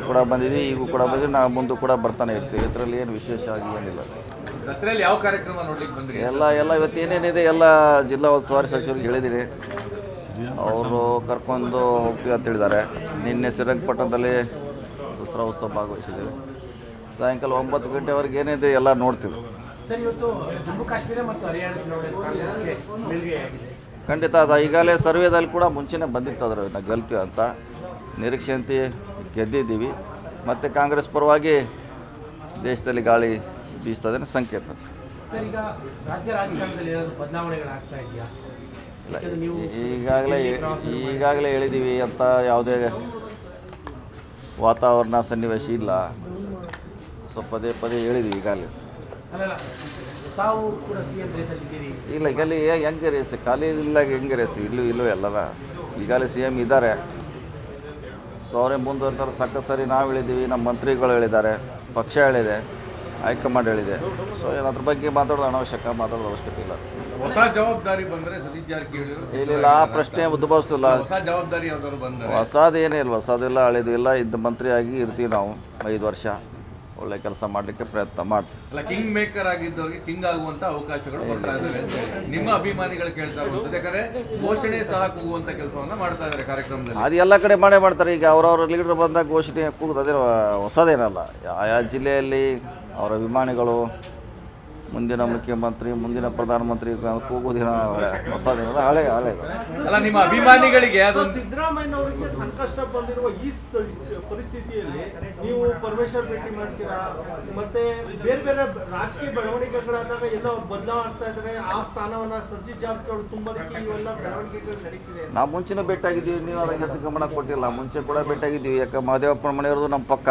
ಕೂಡ ಬಂದಿದೆ ಈಗ ಕೂಡ ಬಂದಿದೆ ನಾವು ಮುಂದೆ ಕೂಡ ಬರ್ತಾನೆ ಇರ್ತೀವಿ ಇದರಲ್ಲಿ ಏನು ವಿಶೇಷ ಆಗಿ ಏನಿಲ್ಲ. ಯಾವ ಕಾರ್ಯಕ್ರಮ ನೋಡ್ಲಿಕ್ಕೆ ಬಂದ್ರಿ? ಎಲ್ಲ ಎಲ್ಲ ಇವತ್ತು ಏನೇನಿದೆ ಎಲ್ಲ ಜಿಲ್ಲಾ ಉಸ್ತುವಾರಿ ಸಚಿವರಿಗೆ ಹೇಳಿದ್ದೀನಿ. ಅವರು ಕರ್ಕೊಂಡು ಹೋಗ್ತೀವಿ ಅಂತ ಹೇಳಿದ್ದಾರೆ. ನಿನ್ನೆ ಶ್ರೀರಂಗಪಟ್ಟಣದಲ್ಲಿ ದಸರಾ ಉತ್ಸವ ಭಾಗವಹಿಸಿದ್ದೀವಿ. ಸಾಯಂಕಾಲ ಒಂಬತ್ತು ಗಂಟೆವರೆಗೆ ಏನಿದೆ ಎಲ್ಲ ನೋಡ್ತೀವಿ. ಖಂಡಿತ ಅದ ಈಗಾಗಲೇ ಸರ್ವೇದಲ್ಲಿ ಕೂಡ ಮುಂಚೆನೇ ಬಂದಿತ್ತು ಅದರ ಗೆಲ್ತೀವಿ ಅಂತ. ನಿರೀಕ್ಷೆಯಂತೆ ಗೆದ್ದಿದ್ದೀವಿ. ಮತ್ತು ಕಾಂಗ್ರೆಸ್ ಪರವಾಗಿ ದೇಶದಲ್ಲಿ ಗಾಳಿ ಬೀಸ್ತದೆ ಸಂಕೇತ. ಈಗಾಗಲೇ ಈಗಾಗಲೇ ಹೇಳಿದ್ದೀವಿ ಅಂತ ಯಾವುದೇ ವಾತಾವರಣ ಸನ್ನಿವೇಶ ಇಲ್ಲ. ಸೊ ಪದೇ ಪದೇ ಹೇಳಿದ್ವಿ ಈಗಾಗಲೇ. ಇಲ್ಲ ಈಗಲ್ಲಿ ಹೆಂಗೆ ರೇಸ್ ಖಾಲಿ ಇಲ್ಲ ಹೆಂಗೆ ರೇಸ್ ಇಲ್ಲೂ ಇಲ್ಲೂ ಎಲ್ಲರ. ಈಗಾಗಲೇ ಸಿ ಎಂ ಇದ್ದಾರೆ. ಸೊ ಅವರೇ ಅಂತಾರೆ ಸಕ್ಕ ಸರಿ ನಾವು ಹೇಳಿದ್ದೀವಿ ನಮ್ಮ ಮಂತ್ರಿಗಳು ಹೇಳಿದ್ದಾರೆ ಪಕ್ಷ ಹೇಳಿದೆ ಹೈಕಮಾಂಡ್ ಹೇಳಿದೆ. ಸೊ ಏನು ಅದ್ರ ಬಗ್ಗೆ ಮಾತಾಡೋದು ಅನಾವಶ್ಯಕ ಮಾತಾಡೋದು ಅವಶ್ಯಕತೆ ಇಲ್ಲ. ಹೊಸ ಜವಾಬ್ದಾರಿ ಬಂದರೆ ಸತೀಶ್ ಜಾರಕಿಹೊಳಿ ಇಲ್ಲ ಆ ಪ್ರಶ್ನೆ ಉದ್ಭವಿಸ್ತಿಲ್ಲ. ಹೊಸ ಜವಾಬ್ದಾರಿ ಯಾವ್ದಾದ್ರು ಬಂದರೆ? ಹೊಸದೇನೇ ಇಲ್ಲ ಹೊಸದಿಲ್ಲ ಹಳೇದು ಇಲ್ಲ ಇದ್ದ ಮಂತ್ರಿಯಾಗಿ ಇರ್ತೀವಿ ನಾವು ಐದು ವರ್ಷ. ಒಳ್ಳೆ ಕೆಲಸ ಮಾಡಲಿಕ್ಕೆ ಪ್ರಯತ್ನ ಮಾಡ್ತೀವಿ ಅಲ್ಲ ಕಿಂಗ್ ಮೇಕರ್ ಆಗಿದ್ದವರಿಗೆ ಕಿಂಗ್ ಆಗುವಂತ ಅವಕಾಶಗಳು ಬರ್ತಾ ಇದಾವೆ ನಿಮ್ಮ ಅಭಿಮಾನಿಗಳು ಕೇಳ್ತಾ ಇರುವಂತದ್ದು ಯಾಕಂದ್ರೆ ಘೋಷಣೆ ಸಹ ಕೂಗುವಂತ ಕೆಲಸವನ್ನ ಮಾಡ್ತಾ ಇದ್ದಾರೆ ಕಾರ್ಯಕ್ರಮದಲ್ಲಿ. ಅದು ಎಲ್ಲ ಕಡೆ ಮಾಡೇ ಮಾಡ್ತಾರೆ. ಈಗ ಅವರವ್ರ ಲೀಡರ್ ಬಂದಾಗ ಘೋಷಣೆ ಕೂಗುದು ಅದೇ ಹೊಸದೇನಲ್ಲ. ಆಯಾ ಜಿಲ್ಲೆಯಲ್ಲಿ ಅವರ ಅಭಿಮಾನಿಗಳು ಮುಂದಿನ ಮುಖ್ಯಮಂತ್ರಿ ಮುಂದಿನ ಪ್ರಧಾನಮಂತ್ರಿ ಕೂಗುದಿನ ಹೊಸದೇನಲ್ಲ ಹಳೆ ಹಳೆ ಅಲ್ಲ ನಿಮ್ಮ ಅಭಿಮಾನಿಗಳಿಗೆ ಅದೊಂದು ಸಿದ್ದರಾಮಯ್ಯ ಅವರಿಗೆ ಸಂಕಷ್ಟ ಬಂದಿರುವ ಈ ಪರಿಸ್ಥಿತಿಯಲ್ಲಿ ನೀವು ಪರಮೇಶ್ವರ್ ಭೇಟಿ ಮಾಡ್ತೀರಾ? ಮತ್ತೆ ಬೇರೆ ಬೇರೆ ರಾಜಕೀಯ ಬೆಳವಣಿಗೆಗಳಾದಾಗ ಎಲ್ಲ ಬದಲಾವಣೆ ಆಗ್ತಾ ಇದ್ದಾರೆ ಆ ಸ್ಥಾನವನ್ನ ಸಜ್ಜಿತ್ ಜಾರಕಿಹೊಳಿ ತುಂಬಲಿಕ್ಕೆ ಇವೆಲ್ಲ ಬೆಳವಣಿಗೆಗಳು ನಡೀತಿದೆ. ನಾವು ಮುಂಚಿನ ಭೇಟಿಯಾಗಿದ್ದೀವಿ ನೀವು ಅದಕ್ಕೆ ಹೆಚ್ಚು ಗಮನ ಕೊಟ್ಟಿಲ್ಲ. ಮುಂಚೆ ಕೂಡ ಭೇಟಿಯಾಗಿದ್ದೀವಿ ಯಾಕೆ ಮಹದೇವಪ್ಪನ ಮನೆಯವ್ರದ್ದು ನಮ್ಮ ಪಕ್ಕ.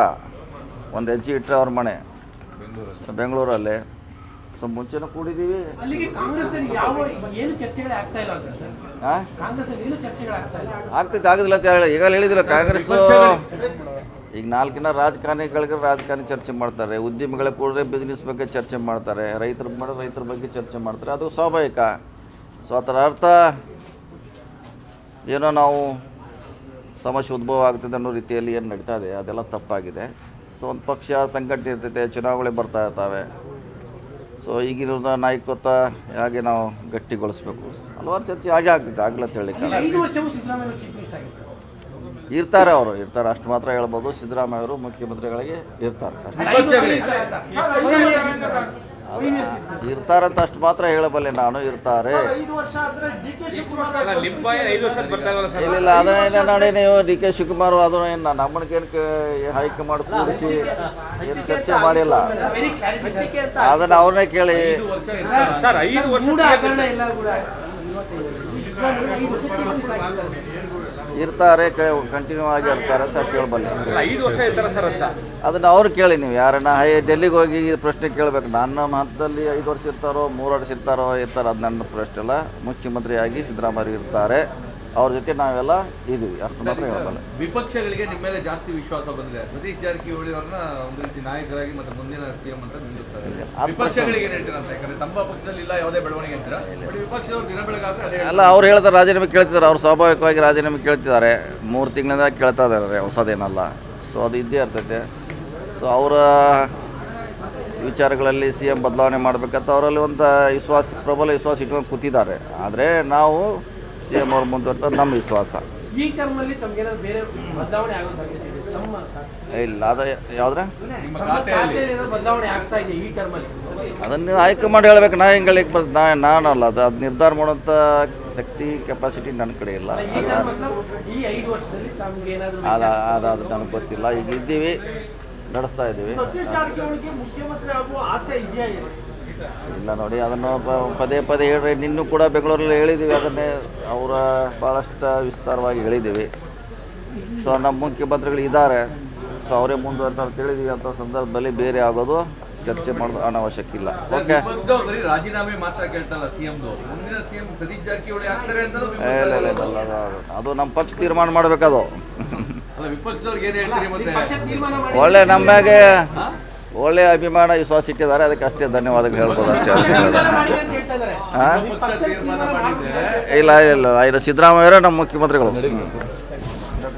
ಒಂದು ಹೆಜ್ಜೆ ಇಟ್ಟರೆ ಅವ್ರ ಮನೆ. ಬೆಂಗಳೂರಲ್ಲಿ. ಸೊ ಮುಂಚೆನೂ ಕೂಡಿದ್ದೀವಿ. ಆಗ್ತೈತೆ ಆಗೋದಿಲ್ಲ ಅಂತ ಹೇಳಿ ಈಗ ಹೇಳಿದಿಲ್ಲ ಕಾಂಗ್ರೆಸ್ ಈಗ ನಾಲ್ಕಿನ ರಾಜಕಾರಣಿಗಳಿಗೆ ರಾಜಕಾರಣಿ ಚರ್ಚೆ ಮಾಡ್ತಾರೆ. ಉದ್ಯಮಿಗಳಿಗೆ ಕೂಡ್ರೆ ಬಿಸ್ನೆಸ್ ಬಗ್ಗೆ ಚರ್ಚೆ ಮಾಡ್ತಾರೆ. ರೈತರ ಮಾಡಿದ್ರೆ ರೈತರ ಬಗ್ಗೆ ಚರ್ಚೆ ಮಾಡ್ತಾರೆ. ಅದು ಸ್ವಾಭಾವಿಕ. ಸೊ ಅದರ ಅರ್ಥ ಏನೋ ನಾವು ಸಮಸ್ಯೆ ಉದ್ಭವ ಆಗ್ತದೆ ಅನ್ನೋ ರೀತಿಯಲ್ಲಿ ಏನು ನಡೀತಾ ಇದೆ ಅದೆಲ್ಲ ತಪ್ಪಾಗಿದೆ. ಸೊ ಒಂದು ಪಕ್ಷ ಸಂಘಟನೆ ಇರ್ತೈತೆ ಚುನಾವಣೆ ಬರ್ತಾ ಇರ್ತಾವೆ. ಸೊ ಈಗಿನ ನಾಯಕತ್ವ ಹೇಗೆ ನಾವು ಗಟ್ಟಿಗೊಳಿಸ್ಬೇಕು? ಹಲವಾರು ಚರ್ಚೆ ಹಾಗೆ ಆಗ್ತಿದೆ ಆಗಲ್ಲ. ಅಂತ ಹೇಳಿ ಇರ್ತಾರೆ ಅವರು ಇರ್ತಾರೆ ಅಷ್ಟು ಮಾತ್ರ ಹೇಳ್ಬೋದು. ಸಿದ್ದರಾಮಯ್ಯ ಅವರು ಮುಖ್ಯಮಂತ್ರಿಗಳಿಗೆ ಇರ್ತಾರೆ. ಅಷ್ಟೇ. ಇರ್ತಾರಂತ ಅಷ್ಟು ಮಾತ್ರ ಹೇಳಬಲ್ಲೆ ನಾನು ಇರ್ತಾರೆ. ಇಲ್ಲ ಇಲ್ಲ ಅದನ್ನೇನು ನೋಡಿ ನೀವು ಡಿ ಕೆ ಶಿವಕುಮಾರ್ ಅದನ್ನ ಏನು ನಮ್ಮನಿಗೇನು ಹೈಕಮಾಂಡ್ ಕೂಡಿಸಿ ಏನು ಚರ್ಚೆ ಮಾಡಿಲ್ಲ. ಅದನ್ನ ಅದನ್ನು ಅವ್ರನ್ನೇ ಕೇಳಿ. ಐದು ವರ್ಷ ಇರ್ತಾರ ಕಂಟಿನ್ಯೂ ಆಗಿ ಇರ್ತಾರೆ ಅಂತ ಅಷ್ಟು ಹೇಳಬಲ್ಲೆ ಅದನ್ನು ಅವ್ರು ಕೇಳಿ ನೀವು ಯಾರನ್ನ ಹೈ ಡೆಲ್ಲಿಗೆ ಹೋಗಿ ಈ ಪ್ರಶ್ನೆ ಕೇಳಬೇಕು. ನನ್ನ ಹಂತದಲ್ಲಿ ಐದು ವರ್ಷ ಇರ್ತಾರೋ ಮೂರು ವರ್ಷ ಇರ್ತಾರೋ ಇರ್ತಾರೋ. ಅದು ನನ್ನ ಪ್ರಶ್ನೆ ಅಲ್ಲ. ಮುಖ್ಯಮಂತ್ರಿಯಾಗಿ ಸಿದ್ದರಾಮಯ್ಯ ಇರ್ತಾರೆ. ಅವ್ರ ಜೊತೆ ನಾವೆಲ್ಲ ಇದೀವಿ ಅಷ್ಟು ಮಾತ್ರ ಹೇಳಬಲ್ಲ ವಿಪಕ್ಷಗಳಿಗೆ ನಿಮ್ಮ ಮೇಲೆ ಜಾಸ್ತಿ ವಿಶ್ವಾಸ ಬಂದಿದೆ. ಸತೀಶ್ ಜಾರಕಿಹೊಳಿ ಅವ್ರನ್ನ ಒಂದು ರೀತಿ ನಾಯಕರಾಗಿ ಮತ್ತೆ ಮುಂದಿನ ಸಿಎಂ ಅಂತ ನಿಲ್ಲಿಸ್ತಾರೆ ವಿಪಕ್ಷಗಳಿಗೆ ಏನ್ ಹೇಳ್ತೀರಾ ಅಂತ ಯಾಕಂದ್ರೆ ತಮ್ಮ ಪಕ್ಷದಲ್ಲಿ ಇಲ್ಲ ಯಾವುದೇ ಬೆಳವಣಿಗೆ ಅಂತೀರ? ಬಟ್ ವಿಪಕ್ಷದವ್ರು ದಿನ ಬೆಳಗಾದ್ರೆ ಅದೇ ಅಲ್ಲ ಅವ್ರು ಹೇಳ್ತಾರೆ ರಾಜೀನಾಮೆ ಕೇಳ್ತಿದ್ದಾರೆ. ಅವ್ರು ಸ್ವಾಭಾವಿಕವಾಗಿ ರಾಜೀನಾಮೆ ಕೇಳ್ತಿದ್ದಾರೆ. ಮೂರು ತಿಂಗಳಿಂದ ಕೇಳ್ತಾ ಇದ್ದಾರೆ ಹೊಸದೇನಲ್ಲ. ಸೊ ಅದು ಇದ್ದೇ ಇರ್ತೈತೆ. ಸೊ ಅವರ ವಿಚಾರಗಳಲ್ಲಿ ಸಿ ಎಂ ಬದಲಾವಣೆ ಮಾಡಬೇಕಂತ ಅವರಲ್ಲಿ ಒಂದು ವಿಶ್ವಾಸ ಪ್ರಬಲ ವಿಶ್ವಾಸ ಇಟ್ಕೊಂಡು ಕೂತಿದ್ದಾರೆ. ಆದರೆ ನಾವು ಸಿ ಎಂ ಅವ್ರು ಮುಂದುವರ್ತಾರೆ ನಮ್ಮ ವಿಶ್ವಾಸ. ಈ ಟರ್ಮಲ್ಲಿ ತಮ್ಗೇನಾದ್ರು ಬೇರೆ ಬದಲಾವಣೆ ಆಗೋ ಸಾಧ್ಯತೆ ಇದೆ? ತಮ್ಮ ಇಲ್ಲ ಅದ ಯಾವ್ದ್ರ? ನಿಮ್ಮ ನೀವು ಖಾತೆಯಲ್ಲಿ ಖಾತೆಯಲ್ಲಿ ಏನಾದ್ರು ಬದಲಾವಣೆ ಆಗ್ತಾ ಇದೆ ಈ ಟರ್ಮ್ ಅಲ್ಲಿ ಅದನ್ನು ಹೈಕಮಾಂಡ್ ಹೇಳ್ಬೇಕು ನಾ ಹೆಂಗೆ ಹೇಳಿಕ್ಕೆ ಬರ್ತದೆ ನಾ ನಾನಲ್ಲ ಅದು ಅದು ನಿರ್ಧಾರ ಮಾಡುವಂತ ಶಕ್ತಿ ಕೆಪಾಸಿಟಿ ನನ್ನ ಕಡೆ ಇಲ್ಲ. ಈ ಐದು ವರ್ಷದಲ್ಲಿ ಏನಾದ್ರು ಅದು ಅದು ಅದು ನನಗೆ ಗೊತ್ತಿಲ್ಲ ಈಗ ಇದ್ದೀವಿ ನಡೆಸ್ತಾ ಇದ್ದೀವಿ. ಸತೀಶ್ ಜಾರಕಿಹೊಳಿಗೆ ಮುಖ್ಯಮಂತ್ರಿ ಆಗುವ ಆಸೆ ಇದೆಯಾ ಏನು? ಇಲ್ಲ ನೋಡಿ ಅದನ್ನು ಪದೇ ಪದೇ ಹೇಳ್ರಿ. ನಿನ್ನೂ ಕೂಡ ಬೆಂಗಳೂರಲ್ಲಿ ಹೇಳಿದ್ದೀವಿ ಅದನ್ನೇ ಅವರ ಭಾಳಷ್ಟು ವಿಸ್ತಾರವಾಗಿ ಹೇಳಿದ್ದೀವಿ ಸೊ ನಮ್ಮ ಮುಖ್ಯಮಂತ್ರಿಗಳು ಇದ್ದಾರೆ. ಸೊ ಅವರೇ ಮುಂದುವರ್ತಾರೆ ಅಂತ ಹೇಳಿದ್ದೀವಿ ಅಂತ ಸಂದರ್ಭದಲ್ಲಿ ಬೇರೆ ಆಗೋದು ಚರ್ಚೆ ಮಾಡೋದು ಅನಾವಶ್ಯಕ ಇಲ್ಲ. ಓಕೆ ರಾಜೀನಾಮೆ ಮಾತ್ರ ಕೇಳ್ತಲ್ಲ ಸಿಎಂ ಮುಂದಿನ ಸಿಎಂ ಸತೀಶ್ ಆಗ್ತಾರೆ ಅಂತ ಇಲ್ಲ ಇಲ್ಲ ಇಲ್ಲ ಇಲ್ಲ, ಅದು- ನಮ್ಮ ಪಕ್ಷ ತೀರ್ಮಾನ ಮಾಡಬೇಕದು. ಅಲ್ಲ ನಮ್ಮ ಮ್ಯಾಗೆ ಹೇಳ್ತೀರಿ ಮತ್ತೆ? ಪಕ್ಷ ತೀರ್ಮಾನ ಮಾಡಿ. ಒಳ್ಳೆ ನಮ್ಮಾಗೆ ಒಳ್ಳೆ ಅಭಿಮಾನ ವಿಶ್ವಾಸ ಇಟ್ಟಿದ್ದಾರೆ ಅದಕ್ಕೆ ಅಷ್ಟೇ ಧನ್ಯವಾದಗಳು ಹೇಳ್ಬೋದು ಅಷ್ಟೇ ಹಾಂ ಇಲ್ಲ ಇಲ್ಲ ಇಲ್ಲ. ಇದು ಸಿದ್ದರಾಮಯ್ಯರೇ ನಮ್ಮ ಮುಖ್ಯಮಂತ್ರಿಗಳು.